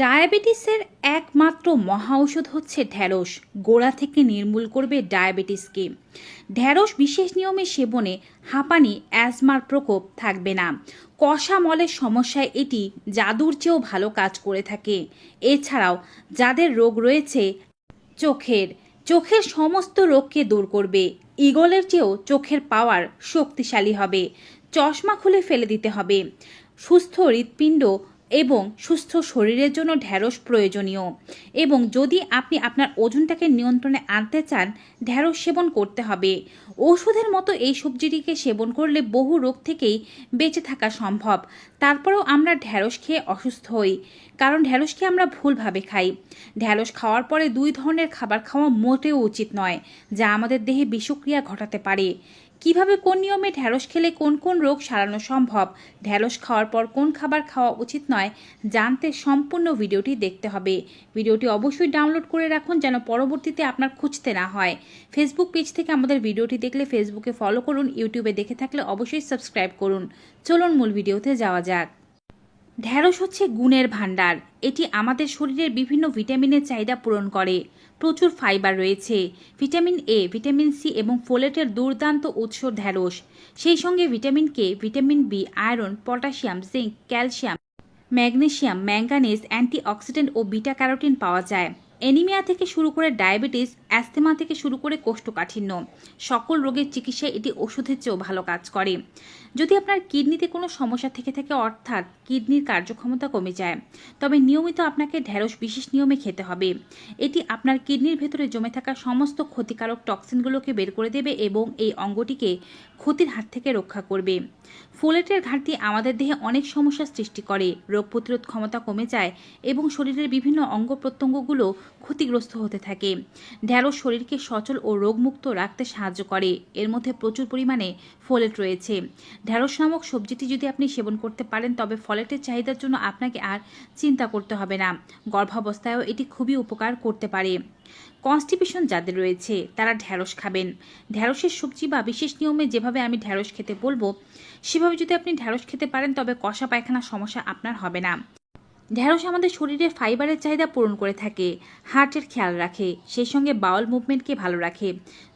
ডায়াবেটিসের একমাত্র মহা ঔষধ হচ্ছে ঢ্যাঁড়স গোড়া থেকে নির্মূল করবে ডায়াবেটিসকে। ঢ্যাঁড়স বিশেষ নিয়মে সেবনে হাঁপানি, অ্যাজমার প্রকোপ থাকবে না। কষা মলের সমস্যায় এটি জাদুর চেয়েও ভালো কাজ করে থাকে। এছাড়াও যাদের রোগ রয়েছে, চোখের চোখের সমস্ত রোগকে দূর করবে। ইগলের চেয়েও চোখের পাওয়ার শক্তিশালী হবে। চশমা খুলে ফেলে দিতে হবে। সুস্থ হৃৎপিণ্ড এবং সুস্থ শরীরের জন্য ঢ্যাঁড়স প্রয়োজনীয়। এবং যদি আপনি আপনার ওজনটাকে নিয়ন্ত্রণে আনতে চান ঢ্যাঁড়স সেবন করতে হবে। ওষুধের মতো এই সবজিটিকে সেবন করলে বহু রোগ থেকেই বেঁচে থাকা সম্ভব। তারপরেও আমরা ঢ্যাঁড়স খেয়ে অসুস্থ হই, কারণ ঢ্যাঁড়সকে আমরা ভুলভাবে খাই। ঢ্যাঁড়স খাওয়ার পরে দুই ধরনের খাবার খাওয়া মোটেও উচিত নয়, যা আমাদের দেহে বিষক্রিয়া ঘটাতে পারে। কীভাবে কোন নিয়মে ঢ্যাঁড়স খেলে কোন কোন রোগ সারানো সম্ভব? ঢ্যাঁড়স খাওয়ার পর কোন খাবার খাওয়া উচিত নয়? জানতে সম্পূর্ণ ভিডিওটি দেখতে হবে। ভিডিওটি অবশ্যই ডাউনলোড করে রাখুন যেন পরবর্তীতে আপনার খুঁজতে না হয়। ফেসবুক পেজ থেকে আমাদের ভিডিওটি দেখলে ফেসবুকে ফলো করুন ইউটিউবে দেখে থাকলে অবশ্যই সাবস্ক্রাইব করুন। চলুন মূল ভিডিওতে যাওয়া যাক। ঢ্যাঁড়স হচ্ছে গুণের ভাণ্ডার। এটি আমাদের শরীরের বিভিন্ন ভিটামিনের চাহিদা পূরণ করে। প্রচুর ফাইবার রয়েছে। ভিটামিন এ ভিটামিন সি এবং ফোলেটের দুর্দান্ত উৎস ঢ্যাঁড়স সেই সঙ্গে vitamin K vitamin B iron, potassium, zinc, calcium, magnesium, manganese, antioxidant ও বিটা ক্যারোটিন পাওয়া যায়। অ্যানিমিয়া থেকে শুরু করে ডায়াবেটিস অ্যাস্থেমা থেকে শুরু করে কোষ্ঠকাঠিন্য। সকল রোগের চিকিৎসায় এটি ওষুধের চেয়েও ভালো কাজ করে। যদি আপনার কিডনিতে কোনো সমস্যা থেকে থাকে, অর্থাৎ কিডনির কার্যক্ষমতা কমে যায়, তবে নিয়মিত আপনাকে ঢ্যাঁড়স বিশেষ নিয়মে খেতে হবে। এটি আপনার কিডনির ভেতরে জমে থাকা সমস্ত ক্ষতিকারক টক্সিনগুলোকে বের করে দেবে এবং এই অঙ্গটিকে ক্ষতির হাত থেকে রক্ষা করবে। ফোলেটের ঘাটতি আমাদের দেহে অনেক সমস্যার সৃষ্টি করে, রোগ প্রতিরোধ ক্ষমতা কমে যায় এবং শরীরের বিভিন্ন অঙ্গ প্রত্যঙ্গগুলো ক্ষতিগ্রস্ত হতে থাকে। শরীরকে সচল ও রোগমুক্ত রাখতে সাহায্য করে। এর মধ্যে প্রচুর পরিমাণে ফোলেট রয়েছে। ঢ্যাঁড়স নামক সবজিটি যদি আপনি সেবন করতে পারেন, তবে ফলেটের চাহিদার জন্য আপনাকে আর চিন্তা করতে হবে না। গর্ভাবস্থায়ও এটি খুবই উপকার করতে পারে। কনস্টিপেশন যাদের রয়েছে, তারা ঢ্যাঁড়স খাবেন। ঢ্যাঁড়সের সবজি বা বিশেষ নিয়মে যেভাবে আমি ঢ্যাঁড়স খেতে বলব, সেভাবে যদি আপনি ঢ্যাঁড়স খেতে পারেন, তবে কষা পায়খানার সমস্যা আপনার হবে না। ঢ্যাঁড়স আমাদের শরীরে ফাইবারের চাহিদা পূরণ করে থাকে, হার্টের খেয়াল রাখে, সেই সঙ্গে বাউল মুভমেন্টকে ভালো রাখে।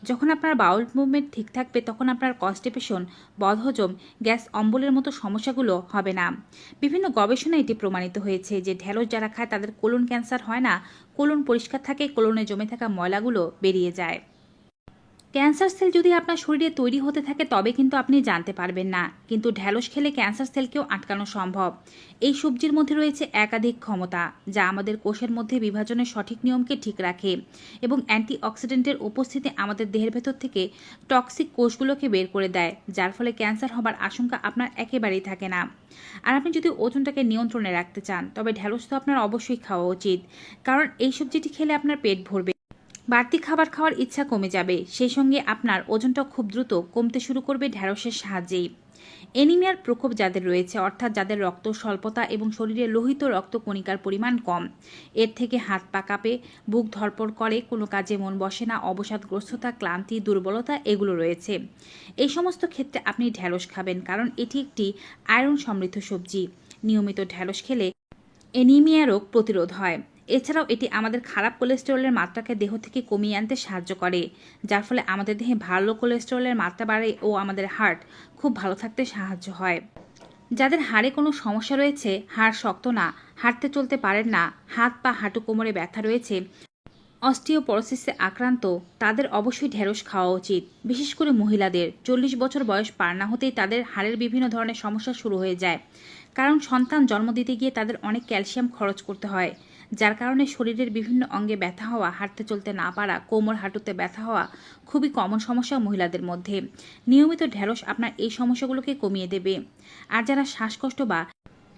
যখন আপনার বাউল মুভমেন্ট ঠিক থাকবে, তখন আপনার কনস্টিপেশন বদহজম, গ্যাস, অম্বলের মতো সমস্যাগুলো হবে না। বিভিন্ন গবেষণায় এটি প্রমাণিত হয়েছে যে ঢ্যাঁড়স যারা খায়, তাদের কোলন ক্যান্সার হয় না। কোলন পরিষ্কার থাকে, কোলনে জমে থাকা ময়লাগুলো বেরিয়ে যায়। ক্যান্সার সেল যদি আপনার শরীরে তৈরি হতে থাকে, তবে কিন্তু আপনি জানতে পারবেন না। কিন্তু ঢ্যাঁড়স খেলে ক্যান্সার সেলকেও আটকানো সম্ভব। এই সবজির মধ্যে রয়েছে একাধিক ক্ষমতা, যা আমাদের কোষের মধ্যে বিভাজনের সঠিক নিয়মকে ঠিক রাখে এবং অ্যান্টিঅক্সিডেন্টের উপস্থিতি আমাদের দেহের ভেতর থেকে টক্সিক কোষগুলোকে বের করে দেয়, যার ফলে ক্যান্সার হবার আশঙ্কা আপনার একেবারেই থাকে না। আর আপনি যদি ওজনটাকে নিয়ন্ত্রণে রাখতে চান, তবে ঢ্যাঁড়স তো আপনার অবশ্যই খাওয়া উচিত, কারণ এই সবজিটি খেলে আপনার পেট ভরবে। বাড়তি খাবার খাওয়ার ইচ্ছা কমে যাবে। সেই সঙ্গে আপনার ওজনটা খুব দ্রুত কমতে শুরু করবে ঢ্যাঁড়সের সাহায্যেই। এনিমিয়ার প্রকোপ যাদের রয়েছে, অর্থাৎ যাদের রক্ত স্বল্পতা এবং শরীরে লোহিত রক্ত কণিকার পরিমাণ কম, এর থেকে হাত পা কাঁপে, বুক ধরপড় করে, কোনো কাজে মন বসে না, অবসাদগ্রস্ততা, ক্লান্তি, দুর্বলতা এগুলো রয়েছে। এই সমস্ত ক্ষেত্রে আপনি ঢ্যাঁড়স খাবেন কারণ এটি একটি আয়রন সমৃদ্ধ সবজি। নিয়মিত ঢ্যাঁড়স খেলে এনিমিয়া রোগ প্রতিরোধ হয়। এছাড়াও এটি আমাদের খারাপ কোলেস্টেরলের মাত্রাকে দেহ থেকে কমিয়ে আনতে সাহায্য করে, যার ফলে আমাদের দেহে ভালো কোলেস্টেরলের মাত্রা বাড়ে ও আমাদের হার্ট খুব ভালো থাকতে সাহায্য হয়। যাদের হাড়ে কোনো সমস্যা রয়েছে, হাড় শক্ত না, হাঁটতে চলতে পারেন না, হাত পা হাঁটু কোমরে ব্যথা রয়েছে, অস্টিওপরোসিসে আক্রান্ত, তাদের অবশ্যই ঢেঁড়স খাওয়া উচিত। বিশেষ করে মহিলাদের, চল্লিশ বছর বয়স পার না হতেই তাদের হাড়ের বিভিন্ন ধরনের সমস্যা শুরু হয়ে যায়। কারণ সন্তান জন্ম দিতে গিয়ে তাদের অনেক ক্যালসিয়াম খরচ করতে হয়। যার কারণে শরীরের বিভিন্ন অঙ্গে ব্যথা হওয়া, হাঁটতে চলতে না পারা, কোমর হাঁটুতে ব্যথা হওয়া খুবই কমন সমস্যা মহিলাদের মধ্যে। নিয়মিত ঢেঁড়স আপনার এই সমস্যাগুলোকে কমিয়ে দেবে। আর যারা শ্বাসকষ্ট বা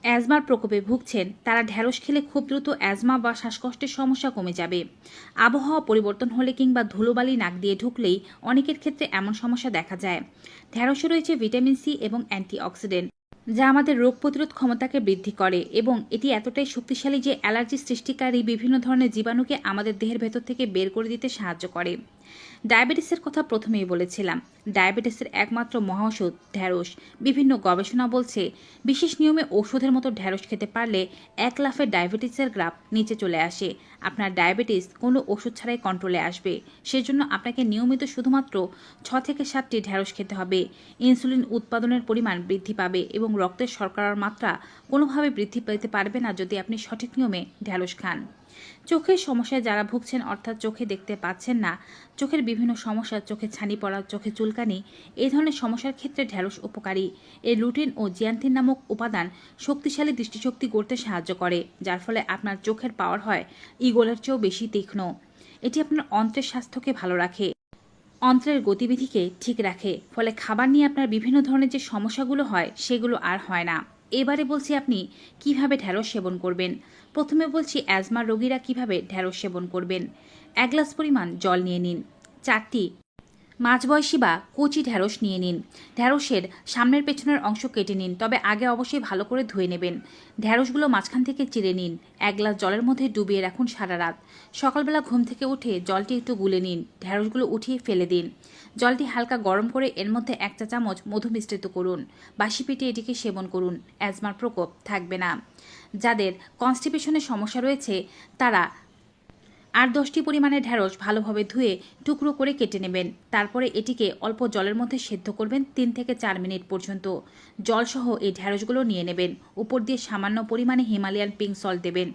অ্যাজমার প্রকোপে ভুগছেন, তারা ঢ্যাঁড়স খেলে খুব দ্রুত অ্যাজমা বা শ্বাসকষ্টের সমস্যা কমে যাবে। আবহাওয়া পরিবর্তন হলে কিংবা ধুলোবালি নাক দিয়ে ঢুকলেই অনেকের ক্ষেত্রে এমন সমস্যা দেখা যায়। ঢ্যাঁড়সে রয়েছে ভিটামিন সি এবং অ্যান্টিঅক্সিডেন্ট। যা আমাদের রোগ প্রতিরোধ ক্ষমতাকে বৃদ্ধি করে এবং এটি এতটাই শক্তিশালী যে অ্যালার্জি সৃষ্টিকারী বিভিন্ন ধরনের জীবাণুকে আমাদের দেহের ভেতর থেকে বের করে দিতে সাহায্য করে। ডায়াবেটিসের কথা প্রথমেই বলেছিলাম। ডায়াবেটিসের একমাত্র মহাওষুধ ঢ্যাঁড়স বিভিন্ন গবেষণা বলছে, বিশেষ নিয়মে ওষুধের মতো ঢ্যাঁড়স খেতে পারলে এক লাফে ডায়াবেটিসের গ্রাফ নিচে চলে আসে। আপনার ডায়াবেটিস কোনো ওষুধ ছাড়াই কন্ট্রোলে আসবে। সেজন্য আপনাকে নিয়মিত শুধুমাত্র ছ থেকে সাতটি ঢ্যাঁড়স খেতে হবে। ইনসুলিন উৎপাদনের পরিমাণ বৃদ্ধি পাবে এবং রক্তের শর্করার মাত্রা কোনোভাবে বৃদ্ধি পেতে পারবে না যদি আপনি সঠিক নিয়মে ঢ্যাঁড়স খান। চোখের সমস্যায় যারা ভুগছেন অর্থাৎ চোখে দেখতে পাচ্ছেন না, চোখের বিভিন্ন সমস্যা চোখে ছানি পড়া, চোখে চুলকানি এই ধরনের সমস্যার ক্ষেত্রে ঢ্যাঁড়স উপকারী। এর লুটিন ও জিয়ান্থিন নামক উপাদান শক্তিশালী দৃষ্টিশক্তি গড়তে সাহায্য করে, যার ফলে আপনার চোখের পাওয়ার হয় ইগলের চেয়েও বেশি তীক্ষ্ণ। এটি আপনার অন্ত্রের স্বাস্থ্যকে ভালো রাখে, অন্ত্রের গতিবিধিকে ঠিক রাখে, ফলে খাবার নিয়ে আপনার বিভিন্ন ধরনের যে সমস্যাগুলো হয়, সেগুলো আর হয় না। এবারে বলছি আপনি, কীভাবে ঢ্যাঁড়স সেবন করবেন? প্রথমে বলছি অ্যাজমা রোগীরা কীভাবে ঢ্যাঁড়স সেবন করবেন? এক গ্লাস পরিমাণ জল নিয়ে নিন। চারটি মাঝবয়সী বা কচি ঢ্যাঁড়স নিয়ে নিন। ঢ্যাঁড়সের সামনের পেছনের অংশ কেটে নিন, তবে আগে অবশ্যই ভালো করে ধুয়ে নেবেন। ঢ্যাঁড়সগুলো মাঝখান থেকে চিড়ে নিন, এক গ্লাস জলের মধ্যে ডুবিয়ে রাখুন সারা রাত। সকালবেলা ঘুম থেকে উঠে জলটি একটু গুলে নিন ঢ্যাঁড়সগুলো উঠিয়ে ফেলে দিন। জলটি হালকা গরম করে এর মধ্যে এক চা চামচ মধু মিশ্রিত করুন, বাসি পেটে এটিকে সেবন করুন, অ্যাজমার প্রকোপ থাকবে না। যাদের কনস্টিপেশনের সমস্যা রয়েছে, তারা আর দশটি পরিমাণে ঢ্যাঁড়স ভালোভাবে ধুয়ে টুকরো করে কেটে নেবেন। তারপরে এটিকে অল্প জলের মধ্যে সেদ্ধ করবেন তিন থেকে চার মিনিট পর্যন্ত। জলসহ এই ঢ্যাঁড়সগুলো নিয়ে নেবেন। উপর দিয়ে সামান্য পরিমাণে হিমালয়ান পিঙ্ক সল্ট দেবেন।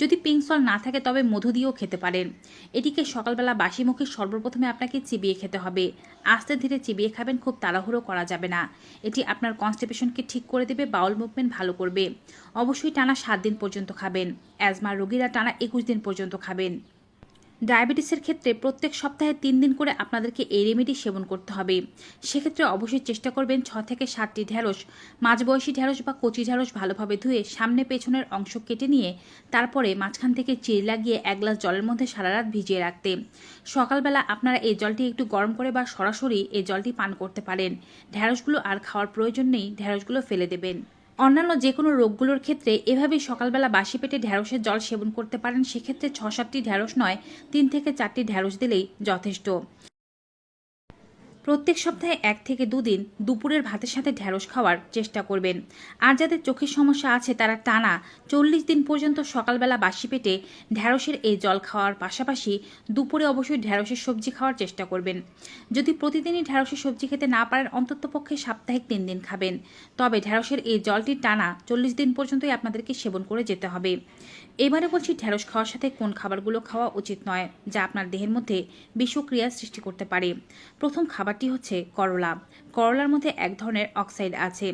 যদি পিঙ্ক সল্ট না থাকে, তবে মধু দিয়েও খেতে পারেন। এটিকে সকালবেলা বাসি মুখে সর্বপ্রথমে আপনাকে চিবিয়ে খেতে হবে। আস্তে ধীরে চিবিয়ে খাবেন, খুব তাড়াহুড়ো করা যাবে না। এটি আপনার কনস্টিপেশনকে ঠিক করে দেবে, বাউল মুভমেন্ট ভালো করবে। অবশ্যই টানা সাত দিন পর্যন্ত খাবেন। অ্যাজমার রোগীরা টানা একুশ দিন পর্যন্ত খাবেন। ডায়াবেটিসের ক্ষেত্রে প্রত্যেক সপ্তাহে তিন দিন করে আপনাদেরকে এই রেমেডি সেবন করতে হবে। সেক্ষেত্রে অবশ্যই চেষ্টা করবেন ছ থেকে সাতটি ঢ্যাঁড়স মাঝবয়সী ঢ্যাঁড়স বা কচি ঢ্যাঁড়স ভালোভাবে ধুয়ে সামনে পেছনের অংশ কেটে নিয়ে তারপরে মাঝখান থেকে চিড় লাগিয়ে এক গ্লাস জলের মধ্যে সারা রাত ভিজিয়ে রাখতে। সকালবেলা আপনারা এই জলটি একটু গরম করে বা সরাসরি এই জলটি পান করতে পারেন। ঢ্যাঁড়সগুলো আর খাওয়ার প্রয়োজন নেই ঢ্যাঁড়সগুলো ফেলে দেবেন। অন্যান্য যে কোনো রোগগুলোর ক্ষেত্রে এভাবেই সকালবেলা বাসি পেটে ঢ্যাঁড়সের জল সেবন করতে পারেন। সেক্ষেত্রে ছ সাতটি ঢ্যাঁড়স নয়, তিন থেকে চারটি ঢ্যাঁড়স দিলেই যথেষ্ট। প্রত্যেক সপ্তাহে এক থেকে দুদিন দুপুরের ভাতের সাথে ঢ্যাঁড়স খাওয়ার চেষ্টা করবেন। আর যাদের চোখের সমস্যা আছে, তারা টানা চল্লিশ দিন পর্যন্ত সকালবেলা বাসি পেটে ঢ্যাঁড়সের এই জল খাওয়ার পাশাপাশি দুপুরে অবশ্যই ঢ্যাঁড়সের সবজি খাওয়ার চেষ্টা করবেন। যদি প্রতিদিনই ঢ্যাঁড়সের সবজি খেতে না পারেন, অন্ততপক্ষে সাপ্তাহিক তিন দিন খাবেন। তবে ঢ্যাঁড়সের এই জলটি টানা চল্লিশ দিন পর্যন্তই আপনাদেরকে সেবন করে যেতে হবে। এবারে বলছি ঢ্যাঁড়স খাওয়ার সাথে কোন খাবারগুলো খাওয়া উচিত নয়, যা আপনার দেহের মধ্যে বিষক্রিয়া সৃষ্টি করতে পারে। প্রথম খাবারটি হচ্ছে করলা। করলার মধ্যে এক ধরনের অক্সাইড আছে।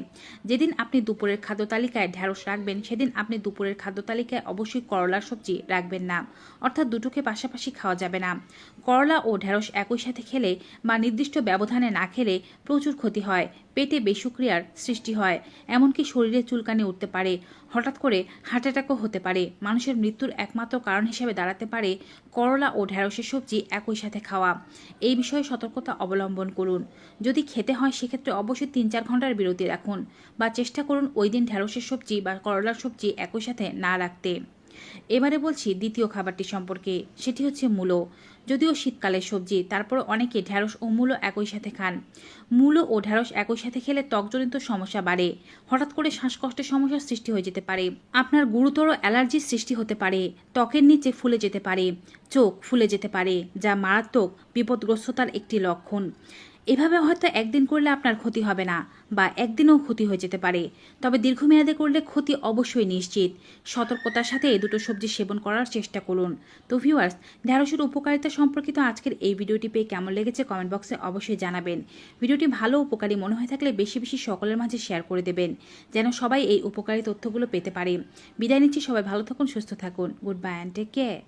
যেদিন আপনি দুপুরের খাদ্য তালিকায় ঢ্যাঁড়স রাখবেন, সেদিন আপনি দুপুরের খাদ্য তালিকায় অবশ্যই করলার সবজি রাখবেন না, অর্থাৎ দুটোকে পাশাপাশি খাওয়া যাবে না। করলা ও ঢ্যাঁড়স একই সাথে খেলে বা নির্দিষ্ট ব্যবধানে না খেলে প্রচুর ক্ষতি হয়, পেটে বেসুক্রিয়ার সৃষ্টি হয়, এমনকি শরীরে চুলকানি উঠতে পারে, হঠাৎ করে হার্ট অ্যাটাকও হতে পারে। মানুষের মৃত্যুর একমাত্র কারণ হিসেবে দাঁড়াতে পারে করলা ও ঢ্যাঁড়সের সবজি একই সাথে খাওয়া। এই বিষয়ে সতর্কতা অবলম্বন করুন। যদি খেতে হয়, সেক্ষেত্রে অবশ্যই তিন চার ঘণ্টার বিরতি রাখুন বা চেষ্টা করুন ওই দিন ঢ্যাঁড়সের সবজি বা করলার সবজি একই সাথে না রাখতে। এবারে বলছি দ্বিতীয় খাবারটি সম্পর্কে, সেটি হচ্ছে মূলো। যদিও শীতকালের সবজি তারপর অনেকে ঢ্যাঁড়স ও মূলো একই সাথে খান। মূলো ও ঢ্যাঁড়স একই সাথে খেলে ত্বকজনিত সমস্যা বাড়ে। হঠাৎ করে শ্বাসকষ্টের সমস্যার সৃষ্টি হয়ে যেতে পারে। আপনার গুরুতর অ্যালার্জির সৃষ্টি হতে পারে। ত্বকের নিচে ফুলে যেতে পারে। চোখ ফুলে যেতে পারে, যা মারাত্মক বিপদগ্রস্ততার একটি লক্ষণ। এভাবে হয়তো একদিন করলে আপনার ক্ষতি হবে না, বা একদিনও ক্ষতি হয়ে যেতে পারে। তবে দীর্ঘমেয়াদে করলে ক্ষতি অবশ্যই নিশ্চিত। সতর্কতার সাথে এই দুটো সবজি সেবন করার চেষ্টা করুন। তো ভিউয়ার্স ঢ্যাঁড়সের উপকারিতা সম্পর্কিত আজকের এই ভিডিওটি পেয়ে কেমন লেগেছে কমেন্ট বক্সে অবশ্যই জানাবেন। ভিডিওটি ভালো উপকারী মনে হয়ে থাকলে বেশি বেশি সকলের মাঝে শেয়ার করে দেবেন, যেন সবাই এই উপকারী তথ্যগুলো পেতে পারে। বিদায় নিচ্ছি, সবাই ভালো থাকুন, সুস্থ থাকুন। Goodbye and take care